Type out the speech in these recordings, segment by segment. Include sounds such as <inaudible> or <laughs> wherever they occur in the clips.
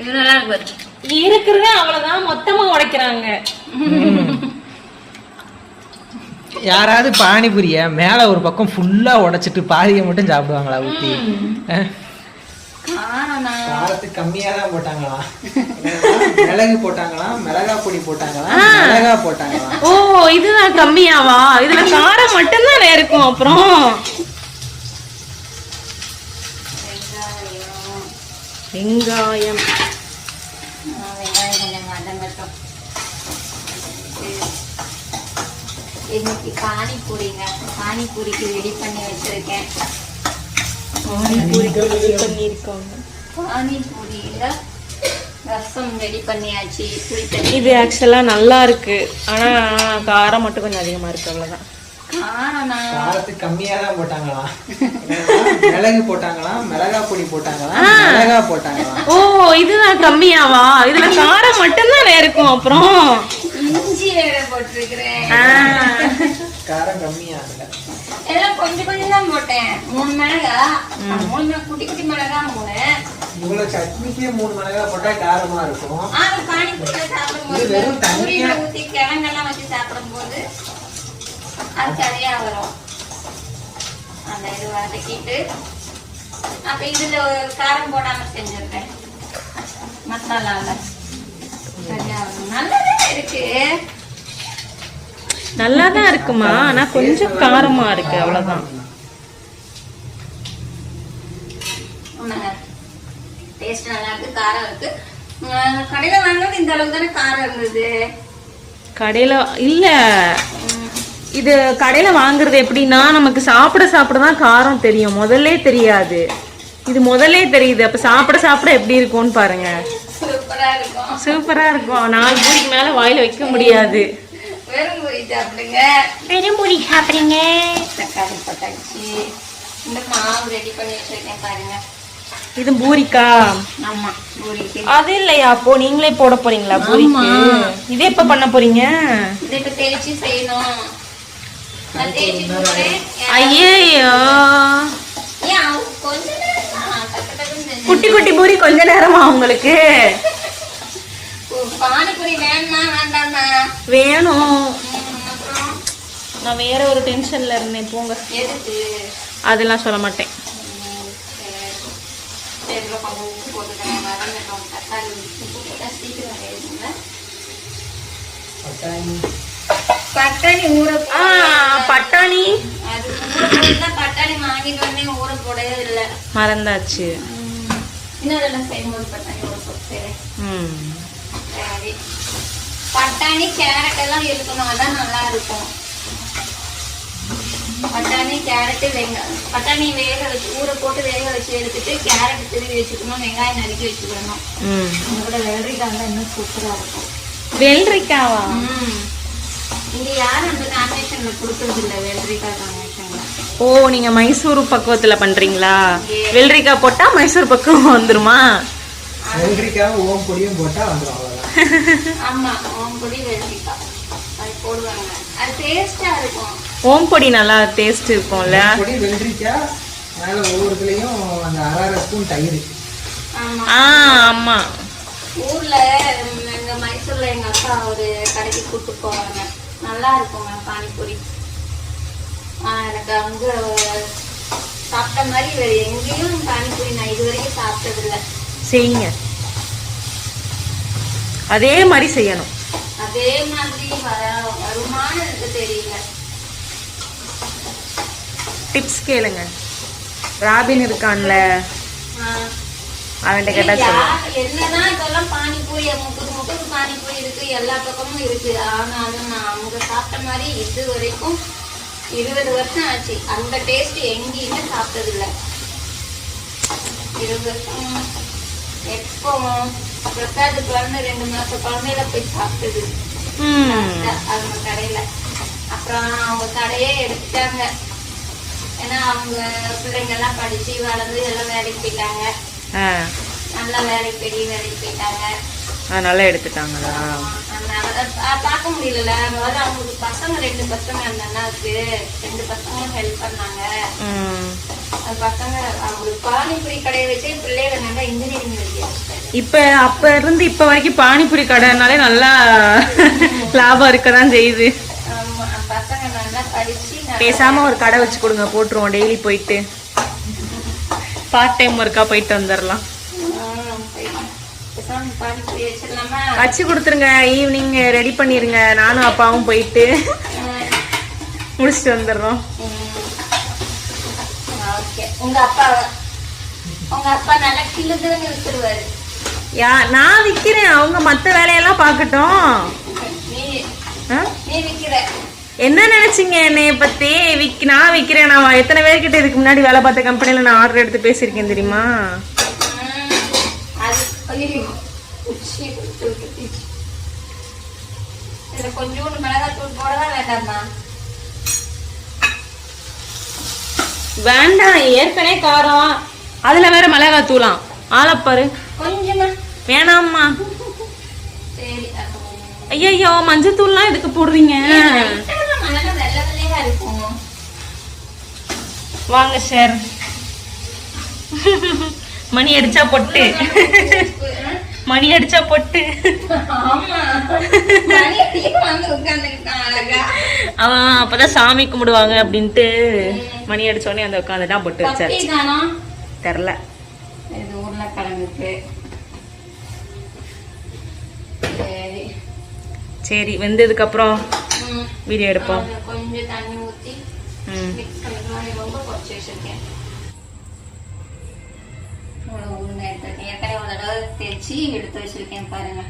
இது நல்லா இருக்கு பாரு. இருக்கிறதே அவ்வளவுதான் மொத்தமா உடைக்கிறாங்க. யாராவது பானிபூரிய மேல ஒரு பக்கம் ஃபுல்லா உடைச்சிட்டு பாதியை மட்டும் சாப்பிடுவாங்களா ஊத்தி காரத்துக்கு கம்மியா தான் போட்டாங்களாம். மிளகு போட்டாங்களாம் மிளகா பொடி போட்டாங்களாம் மிளகா போட்டாங்களாம். ஓ இதுதான் கம்மியாவா? இதுல காரம் மட்டும்தான் இருக்கும் அப்புறம். வெங்காயம். வெங்காயம் கொஞ்சம் வதங்கட்டும் இன்னைக்கு பானிபூரிங்க. பானிபூரிக்கு ரெடி பண்ணி வச்சிருக்கேன். பண்ணிருக்காங்க பானிபூரியில ரசம் ரெடி பண்ணியாச்சு. இது ஆக்சுவலா நல்லா இருக்கு. ஆனா காரம் மட்டும் கொஞ்சம் அதிகமா இருக்கு அவ்வளவுதான். காரம்னா காரத்துக்கு கம்மியா தான் போட்டாங்களாம். மிளகு போட்டாங்களாம் மிளகா பொடி போட்டாங்களாம் மிளகா போட்டாங்களாம். ஓ இதுதான் கம்மியாவா? இதுல காரம் மட்டும்தான் இருக்கும் அப்புறம்? இஞ்சி வேற போட்டிருக்கிறேன். காரம் கம்மியா எல்லாம் கொஞ்சம் கொஞ்சம் தான் போட்டேன். மூணு மிளகா மூணு மிளகா, குட்டி குட்டி மிளகா மூணு இவ்வளவு சட்னிக்கே மூணு மிளகா போட்டா காரமா இருக்கும். வெறும் தண்ணியா- ஊத்தி கிழங்கெல்லாம் வச்சு சாப்பிடும்போது அது சரியா வரும் அந்த இது வதக்கிட்டு அப்ப இதுல ஒரு காரம் போடாம செஞ்சிருக்கேன். மசாலால. சரியா? வரும் நல்லதா இருக்கு. நல்லா தான் இருக்குமா? ஆனா கொஞ்சம் காரமா இருக்கு அவ்வளவுதான். டேஸ்ட் நல்லா இருக்கு காரம் இருக்கு. கடையில வாங்கினது இந்த அளவுக்கு தானே காரம் இருந்தது? கடையில இல்ல. இது கடையில வாங்குறது எப்படின்னா நமக்கு சாப்பிட சாப்பிட தான் காரம் தெரியும். முதல்லே தெரியாது. இது முதல்லே தெரியுது. அப்ப சாப்பிட சாப்பிட எப்படி இருக்கும்னு பாருங்க. சூப்பரா இருக்கும். நாலு பூரிக்கு மேல வாயில வைக்க முடியாது. வெறும் பூரி சாப்பிடுங்க. வெறும் பூரி சாப்பிடுங்க. தக்காளி போட்டாச்சு. இந்த மாவு ரெடி பண்ணி வச்சிருக்கேன் பாருங்க. இது பூரிக்கா? ஆமா பூரிக்கு. அது இல்லையா? அப்போ நீங்களே போட போறீங்களா பூரிக்கு? இது எப்ப பண்ண போறீங்க? இதை இப்ப தேய்ச்சி செய்யணும். ஐயோ குட்டி குட்டி பூரி கொஞ்ச நேரமா உங்களுக்கு? வேணும். நான் வேற ஒரு டென்ஷன்ல இருந்தேன் போங்க. அதெல்லாம் சொல்ல மாட்டேன். Thank you. பட்டாணி ஊற பட்டாணி. பட்டாணி வாங்கிட்டு வந்தேன் ஊற போடவே இல்லை. மறந்தாச்சு. அதெல்லாம் செய்யும்போது பட்டாணி ஊற போட்டு ம். சரி. பட்டாணி கேரட் எல்லாம் இருக்கணும் அதான் நல்லா இருக்கும். பட்டாணி கேரட்டு வெங்காயம் பட்டாணி வேக வச்சு ஊற போட்டு வேக வச்சு எடுத்துட்டு கேரட் திருவி வச்சுக்கணும் வெங்காயம் நறுக்கி வச்சுக்கணும் கூட வெள்ளரிக்காய் இன்னும் சூப்பரா இருக்கும். வெள்ளரிக்காவா? ம். இங்க யாரும் அந்த காம்பினேஷன்ல கொடுக்கறது இல்ல வெள்ளரிக்காய் காம்பினேஷன்ல ஓ நீங்க மைசூர் பக்குவத்துல பண்றீங்களா? வெள்ளரிக்காய் போட்டா மைசூர் பக்குவம் வந்துருமா? வெள்ளரிக்காவும் ஓம் பொடியும் போட்டா வந்துடும் அவ்வளவுதான். <laughs> ஆமா ஓம்பொடி வெள்ளரிக்காய் அது போடுவாங்க. அது டேஸ்டா இருக்கும். ஓம் பொடி நல்லா டேஸ்ட் இருக்கும்ல? ஓம் பொடி வெள்ளரிக்காய் மேல ஒவ்வொருத்துலயும் அந்த அரை அரை ஸ்பூன் தயிர். ஆமா. ஆ ஆமா. ஊர்ல எங்க மைசூர்ல எங்க அப்பா ஒரு கடைக்கு கூட்டு போவாங்க. நல்லா இருக்குங்க பானிபூரி. எனக்கு அங்க சாப்பிட்ட மாதிரி வேற எங்கேயும் பானிபூரி நான் இது வரைக்கும் சாப்பிட்டது இல்ல செய்யுங்க. அதே மாதிரி செய்யணும். அதே மாதிரி வர வருமானம் எனக்கு தெரியல. டிப்ஸ் கேளுங்க. ராபின் இருக்கான்ல. அவன்கிட்ட கேட்டா சொல்லு. யா- என்னதான் இப்பெல்லாம் பானிபூரி முப்பது முப்பது பானிபூரி இருக்கு எல்லா பக்கமும் இருக்கு. ஆனாலும் நான் அவங்க சாப்பிட்ட மாதிரி இது வரைக்கும் இருபது வருஷம் ஆச்சு. அந்த டேஸ்ட் எங்கேயுமே சாப்பிட்டது இல்ல இருபது வருஷம் எப்போ பிரசாத் குழந்தை ரெண்டு மாசம் குழந்தையில போய் சாப்பிட்டது. அவங்க கடையில. அப்புறம் அவங்க கடையே எடுத்துட்டாங்க. ஏன்னா அவங்க பிள்ளைங்க எல்லாம் படிச்சு வளர்ந்து எல்லாம் வேலைக்கு போயிட்டாங்க. நல்லா வேலைக்கு பெரிய வேலைக்கு போயிட்டாங்க. அதனால எடுத்துட்டாங்களா? பார்க்க முடியல முதல்ல அவங்களுக்கு பசங்க ரெண்டு பசங்க அந்த அண்ணாவுக்கு ரெண்டு பசங்களும் ஹெல்ப் பண்ணாங்க. பசங்க அவங்களுக்கு பானிபூரி கடையை வச்சு பிள்ளைகளை நல்லா இன்ஜினியரிங் இப்ப அப்ப இருந்து இப்ப வரைக்கும் பானிபூரி கடைனாலே நல்லா லாபம் இருக்கதான் செய்யுது. நல்லா நல்லா- பேசாம ஒரு கடை வச்சு கொடுங்க போட்டுருவோம் டெய்லி போயிட்டு. பார்ட் டைம் ஒர்க்கா போயிட்டு வந்துடலாம் வச்சு கொடுத்துருங்க ஈவினிங் ரெடி பண்ணிருங்க. நானும் அப்பாவும் போயிட்டு முடிச்சுட்டு வந்துடுறோம். உங்க அப்பா உங்க அப்பா நல்லா கிள்ளுதுன்னு வித்துருவாரு யா நான் விக்கிறேன். அவங்க மத்த வேலையெல்லாம் ஆ? நீ விக்கிற. என்ன நினைச்சீங்க என்னைய பத்தி? விக் நான் விக்கிறேன். நான் எத்தனை பேர்கிட்ட இதுக்கு முன்னாடி வேலை பார்த்த கம்பெனில நான் ஆர்டர் எடுத்து பேசியிருக்கேன் தெரியுமா? வேண்டாமா? ஏற்கனவே காரம். அதுல வேற மிளகாய் தூளாம் ஆளப்பாரு கொஞ்சமா. வேணாம்மா. ஐயோ மஞ்சள் தூள்லாம் எதுக்கு போடுறீங்க? நல்லா வெள்ளை வெள்ளையா இருக்கும். வாங்க சார் மணி அடிச்சா பொட்டு. மணி அடிச்சா பொட்டு. அவன் அப்பதான் சாமி கும்பிடுவாங்க அப்படின்ட்டு மணி அடிச்ச உடனே அந்த உட்காந்துட்டான் பொட்டு தானா? தெரில சரி. வெந்ததுக்கு அப்புறம். வீடியோ எடுப்போம் கொஞ்சம் தண்ணி ஊத்தி ம் மிக்ஸ் பண்ணிக்கலாம் ரொம்ப குறைச்சி வச்சிருக்கேன் ஏற்கனவே ஒரு தடவை தேய்ச்சி எடுத்து வச்சிருக்கேன் பாருங்க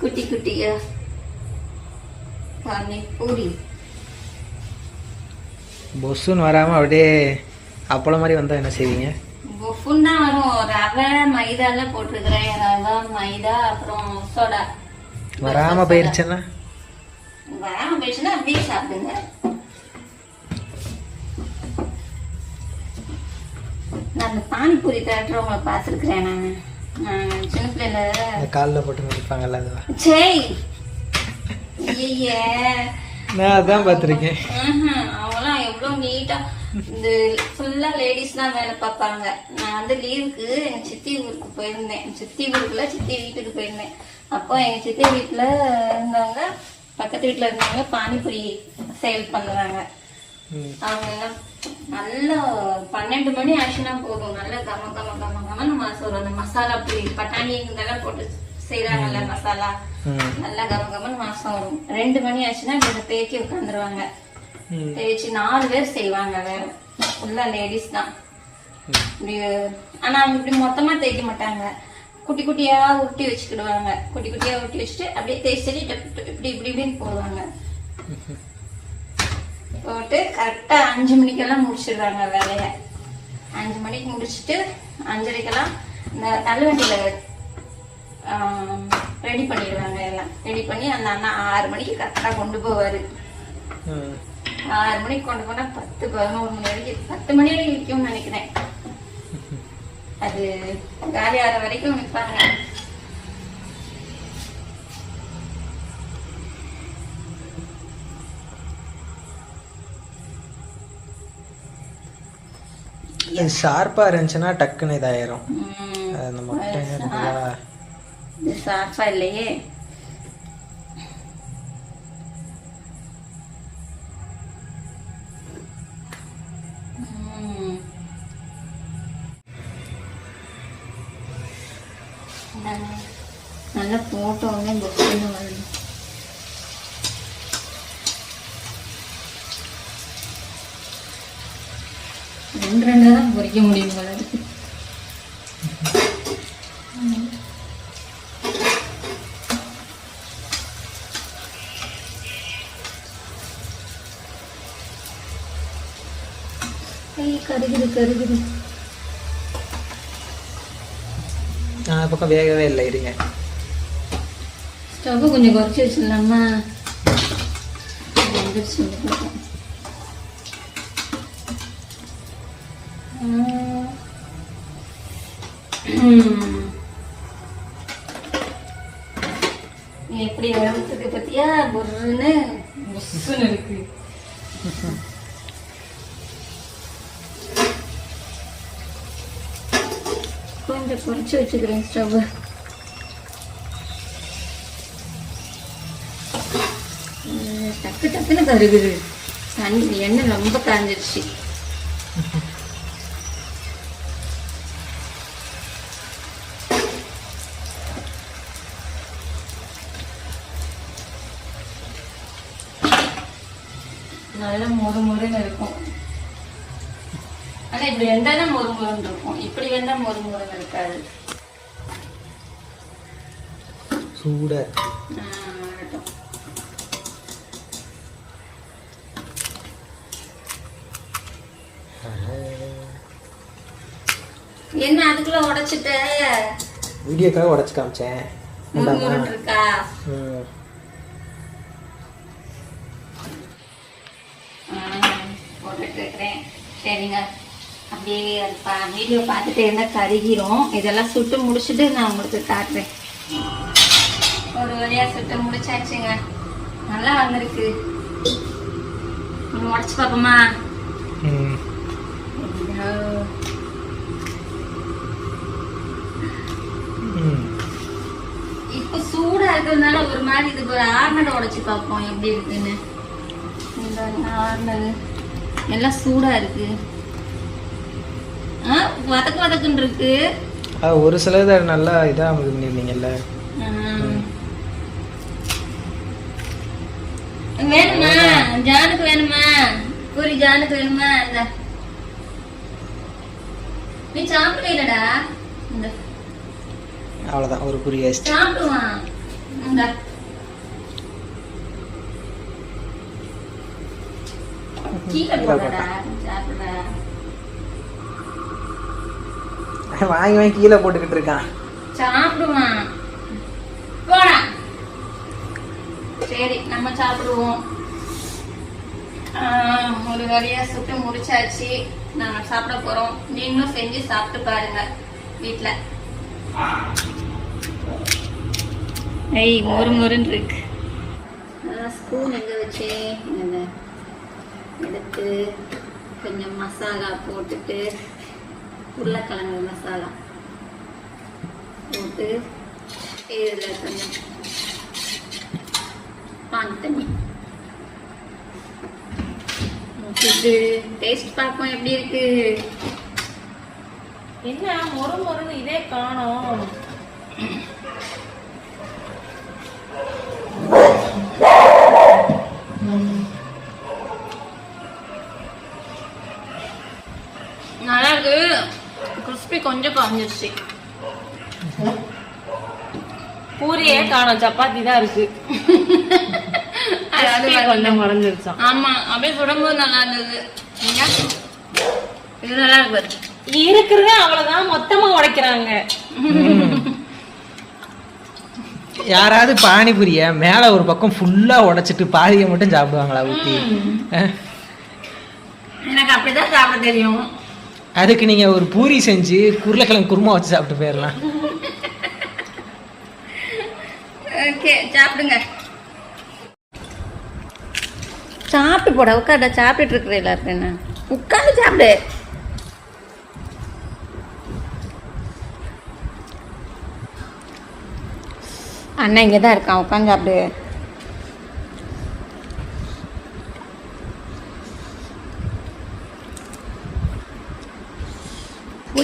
குட்டி குட்டியா பானி பூரி பொஸ்ஸுன்னு வராம அப்படியே அப்பளம் மாதிரி வந்தா என்ன செய்வீங்க பொஃபுன் தான் வரும் ரவை மைதால போட்டிருக்கிறேன் ரவை மைதா அப்புறம் சோடா வராம போயிருச்சுன்னா வராம போயிடுச்சுன்னா அப்படியே சாப்பிடுங்க நான் அந்த பானிபூரி தேட்டரவங்களை பார்த்துருக்குறேன் நான் சின்ன இந்த காலில் போட்டு முடிப்பாங்கல்ல அதுவா ஜெய் ஐயே நான் அதான் பார்த்துருக்கேன் அவங்களாம் எவ்வளோ இந்த ஃபுல்லா லேடிஸ் தான் வேலை பார்ப்பாங்க நான் வந்து லீவுக்கு எங்க சித்தி ஊருக்கு போயிருந்தேன் சித்தி ஊருக்குல சித்தி வீட்டுக்கு போயிருந்தேன் அப்போ எங்க சித்தி வீட்டுல இருந்தவங்க பக்கத்து வீட்டுல இருந்தவங்க பானிபூரி சேல் பண்ணுறாங்க ம். அவங்க எல்லாம் நல்ல பன்னெண்டு மணி ஆச்சுன்னா போதும். நல்ல கம கம கம கமன்னு மசாலா அந்த மசாலா பூரி பட்டாணி இதெல்லாம் போட்டு செய்யறாங்கல்ல மசாலா. நல்லா கம கமன்னு வாசம் வரும். ரெண்டு மணி ஆச்சுன்னா இப்படி தேக்கி உட்காந்துருவாங்க. தேய்ச்சி நாலு பேர் செய்வாங்க வேற. ஃபுல்லா லேடிஸ் தான். இப்படி ஆனா அவங்க இப்படி மொத்தமா தேய்க்க மாட்டாங்க. குட்டி குட்டியா உருட்டி வச்சுக்கிடுவாங்க. குட்டி குட்டியா உருட்டி வச்சுட்டு அப்படியே தேய்ச்சி இப்படி இப்படி இப்படின்னு போடுவாங்க. போட்டு கரெக்டா அஞ்சு மணிக்கெல்லாம் முடிச்சிடுவாங்க வேலைய. அஞ்சு மணிக்கு முடிச்சிட்டு அஞ்சரைக்கெல்லாம் இந்த தள்ளுவண்டியில ரெடி பண்ணிடுவாங்க எல்லாம். ரெடி பண்ணி அந்த அண்ணா ஆறு மணிக்கு கரெக்டா கொண்டு போவாரு. ஆறு மணிக்கு கொண்டு போனா பத்து பதினோரு மணி வரைக்கும் பத்து மணி வரைக்கும் நினைக்கிறேன். அது காலி ஆற வரைக்கும் விற்பாங்க இது ஷார்ப்பா இருந்துச்சுன்னா டக்குன்னு இதாயிரும். இருக்குதா இது சாஃபா இல்லையே. நல்லா போட்ட உடனே பொக்குன்னு வருது ரெண்டு ரெண்டு தான் பொறிக்க முடியும் போல இருக்கு. கருகுது கருகுது நான் அந்த பக்கம் வேகவே இல்லை இருங்க. ஸ்டவ் கொஞ்சம் குறைச்சி வச்சிடலாமா. எப்படி வேகத்துக்கு பத்தியா? பொருன்னு இருக்கு. கொஞ்சம் குறைச்சி வச்சுக்கிறேன் ஸ்டவ் டக்கு டக்குன்னு கருகுது தண்ணி எண்ணெய் ரொம்ப காஞ்சிருச்சு. ஆனா இப்படி மொறு மொறுன்னு இருக்கும். இப்படி வெந்தா மொறு மொறுன்னு இருக்காது. சூட. என்ன அதுக்குள்ள உடைச்சிட்ட? வீடியோக்காக உடச்சி காமிச்சேன். இருக்கா? சரிங்க. அப்படியே அது வீடியோ பார்த்துட்டே இருந்தால் கருகிரும் இதெல்லாம் சுட்டு முடிச்சுட்டு நான் உங்களுக்கு காட்டுறேன். ஒரு வழியா சுட்டு முடிச்சாச்சுங்க. நல்லா வந்திருக்கு. ஒன்று உடச்சு பார்ப்போமா. இப்போ சூடா இருக்கிறதுனால ஒரு மாதிரி இதுக்கு ஒரு ஆர்னல் உடைச்சு பார்ப்போம் எப்படி இருக்குன்னு. ஆர்னல் எல்லாம் சூடா இருக்கு. ஆ வதக்கு வதக்குன்னு இருக்கு. ஒரு சிலது நல்லா இதாக இது பண்ணியிருந்தீங்கல்ல. வேணுமா? ஜானுக்கு வேணுமா? பூரி ஜானுக்கு வேணுமா? இந்த. நீ சாப்பிடலடா இந்த. அவ்வளோதான் ஒரு குறி வேஸ்ட் சாப்பிடுவான். இந்த. கீழே போடடா. சாப்பிடுற <laughs> வாங்கி வாங்கி கீழே போட்டுக்கிட்டு இருக்கான். சாப்பிடுவான். போடா. சரி நம்ம சாப்பிடுவோம். ஆஹ், ஒரு வழியா சுட்டு முடிச்சாச்சு. நாங்க சாப்பிட போறோம். நீங்களும் செஞ்சு சாப்பிட்டு பாருங்க வீட்ல. ஐய் மொறு மொறுன்னு இருக்கு. ஸ்பூன் எங்க வச்சு? இந்த எடுத்து கொஞ்சம் மசாலா போட்டுட்டு உருளைக்கிழங்கு மசாலா போட்டு இதில் கொஞ்சம் பான் தண்ணி. இது டேஸ்ட் பார்ப்போம் எப்படி இருக்கு. என்ன மொறு மொறுன்னு இதே காணோம் நல்லா இருக்கு கிறிஸ்பி கொஞ்சம் குறைஞ்சிருச்சு. பூரியே காணோம் சப்பாத்தி தான் இருக்கு. கொஞ்சம் குறைஞ்சிருச்சான் ஆமா அப்படியே சுடும்போது நல்லா இருந்தது. இது நல்லா இருக்கு. இருக்கிறதே அவ்வளவுதான் மொத்தமா உடைக்கிறாங்க. யாராவது பானிபூரிய மேலே ஒரு பக்கம் ஃபுல்லாக உடைச்சிட்டு பாதியை மட்டும் சாப்பிடுவாங்களா ஊற்றி எனக்கு அப்படிதான் சாப்பிட தெரியும். அதுக்கு நீங்கள் ஒரு பூரி செஞ்சு உருளைக்கிழங்கு குருமா வச்சு சாப்பிட்டு போயிடலாம் ஓகே சாப்பிடுங்க. சாப்பிட்டு போட உட்கார சாப்பிட்டுட்டு இருக்கிற எல்லாருக்கும் என்ன? உட்காந்து சாப்பிடு. அண்ணன் இங்கே தான் இருக்கான் உட்காந்து சாப்பிடு.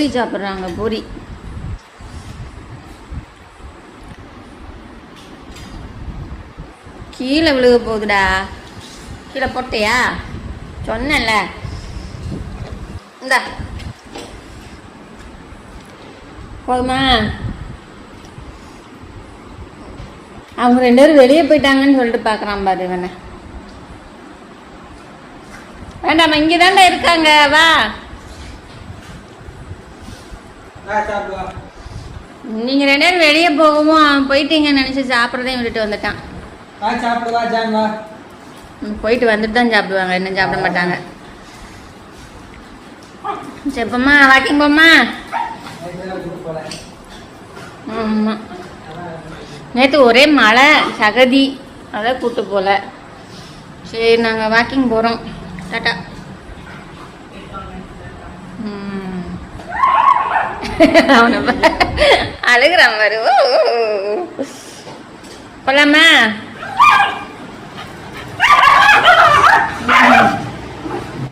பூரி சாப்பிட்றாங்க பூரி. கீழே விழுக போகுதுடா. கீழே போட்டியா? சொன்னேன்ல. இந்த. போதுமா? அவங்க ரெண்டு பேரும் வெளியே போயிட்டாங்கன்னு சொல்லிட்டு பார்க்குறான் பாரு இவனை. வேண்டாம் இங்கே தாண்டா இருக்காங்க. வா. நீங்கள் ரெண்டு பேரும் வெளியே போகவும் அவன் போயிட்டீங்கன்னு நினச்சி சாப்பிட்றதையும் விட்டுட்டு வந்துட்டான். போயிட்டு வந்துட்டு தான் சாப்பிடுவாங்க இன்னும் சாப்பிட மாட்டாங்க. சரிப்பம்மா வாக்கிங் போம்மா. ஆமாம் நேற்று ஒரே மழை சகதி அதான் கூட்டு போல. சரி நாங்கள் வாக்கிங் போகிறோம் டாட்டா. అవునమ్మా అడుగురా మరి. పొలమ్మా.